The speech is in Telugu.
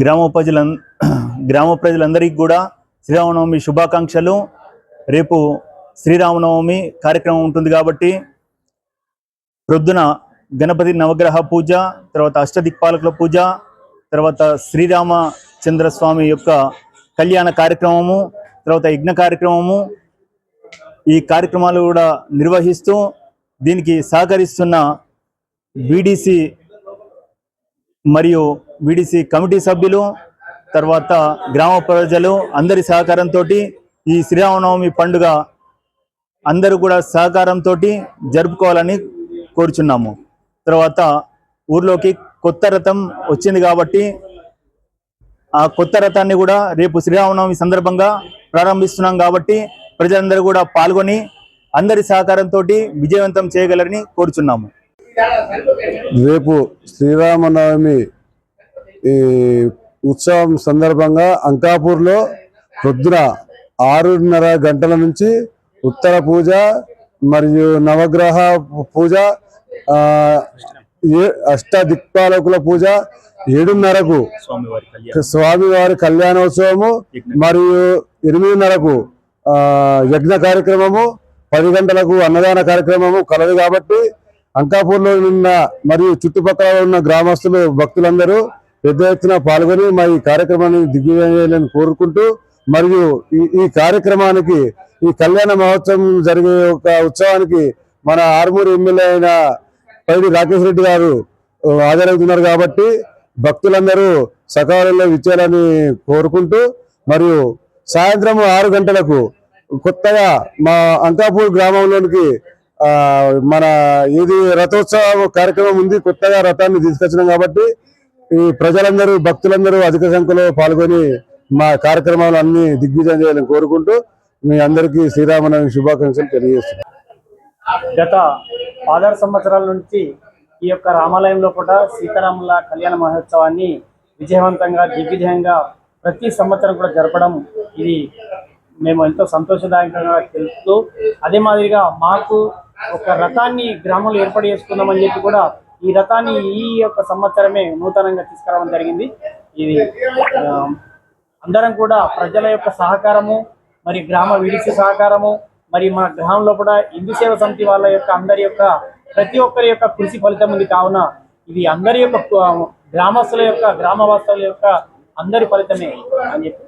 గ్రామ ప్రజల గ్రామ ప్రజలందరికీ కూడా శ్రీరామనవమి శుభాకాంక్షలు. రేపు శ్రీరామనవమి కార్యక్రమం ఉంటుంది కాబట్టి ప్రొద్దున గణపతి నవగ్రహ పూజ తర్వాత అష్టదిక్పాలకుల పూజ తర్వాత శ్రీరామచంద్ర స్వామి యొక్క కళ్యాణ కార్యక్రమము తర్వాత యజ్ఞ కార్యక్రమము ఈ కార్యక్రమాలు కూడా నిర్వహిస్తూ దీనికి సహకరిస్తున్న బీడీసీ మరియు విడిసి కమిటీ సభ్యులు తర్వాత గ్రామ ప్రజలు అందరి సహకారంతో ఈ శ్రీరామనవమి పండుగ అందరూ కూడా సహకారంతో జరుపుకోవాలని కోరుచున్నాము. తర్వాత ఊర్లోకి కొత్త రథం వచ్చింది కాబట్టి ఆ కొత్త రథాన్ని కూడా రేపు శ్రీరామనవమి సందర్భంగా ప్రారంభిస్తున్నాం కాబట్టి ప్రజలందరూ కూడా పాల్గొని అందరి సహకారంతో విజయవంతం చేయగలరని కోరుచున్నాము. రేపు శ్రీరామనవమి ఈ ఉత్సవం సందర్భంగా అంకాపూర్లో పొద్దున ఆరున్నర గంటల నుంచి ఉత్తర పూజ మరియు నవగ్రహ పూజ ఆ, ఏ- అష్ట దిక్పాలకుల పూజ ఏడున్నరకు స్వామివారి కళ్యాణం స్వామివారి కళ్యాణోత్సవము మరియు ఎనిమిదిన్నరకు యజ్ఞ కార్యక్రమము పది గంటలకు అన్నదాన కార్యక్రమము కలదు కాబట్టి అంకాపూర్లో ఉన్న మరియు చుట్టుపక్కల ఉన్న గ్రామస్తులు భక్తులందరూ పెద్ద ఎత్తున పాల్గొని మా ఈ కార్యక్రమాన్ని దిగ్విజయాలని కోరుకుంటూ మరియు ఈ ఈ కార్యక్రమానికి ఈ కళ్యాణ మహోత్సవం జరిగే ఒక ఉత్సవానికి మన ఆర్మూరు ఎమ్మెల్యే అయిన పైడి రాకేష్ రెడ్డి గారు హాజరవుతున్నారు కాబట్టి భక్తులందరూ సకాలంలో ఇచ్చారని కోరుకుంటూ మరియు సాయంత్రం ఆరు గంటలకు కొత్తగా మా అంకాపూర్ గ్రామంలోనికి మన ఇది రథోత్సవ కార్యక్రమం ఉంది కొత్తగా రథాన్ని తీసుకొచ్చినాం కాబట్టి ఈ ప్రజలందరూ భక్తులందరూ అధిక సంఖ్యలో పాల్గొని మా కార్యక్రమాలు అన్ని దిగ్విజయం చేయాలని కోరుకుంటూ మీ అందరికీ శ్రీరామనవమి శుభాకాంక్షలు తెలియజేస్తున్నాం. గత పదహారు సంవత్సరాల నుంచి ఈ యొక్క రామాలయంలో కూడా సీతారాముల కళ్యాణ మహోత్సవాన్ని విజయవంతంగా దిగ్విజయంగా ప్రతి సంవత్సరం కూడా జరపడం ఇది మేము ఎంతో సంతోషదాయకంగా తెలుస్తూ అదే మాదిరిగా మాకు ఒక రథాన్ని గ్రామంలో ఏర్పాటు చేసుకుందామని చెప్పి కూడా ఈ రథాన్ని ఈ యొక్క సంవత్సరమే నూతనంగా తీసుకురావడం జరిగింది. ఇది అందరం కూడా ప్రజల యొక్క సహకారము మరి గ్రామ విడిసి సహకారము మరి మన గ్రామంలో కూడా హిందూ సేవ సమితి వాళ్ళ యొక్క అందరి యొక్క ప్రతి ఒక్కరి యొక్క కృషి ఫలితం ఉంది. కావున ఇది అందరి యొక్క గ్రామస్తుల యొక్క గ్రామవాసుల యొక్క అందరి ఫలితమే అని చెప్పి.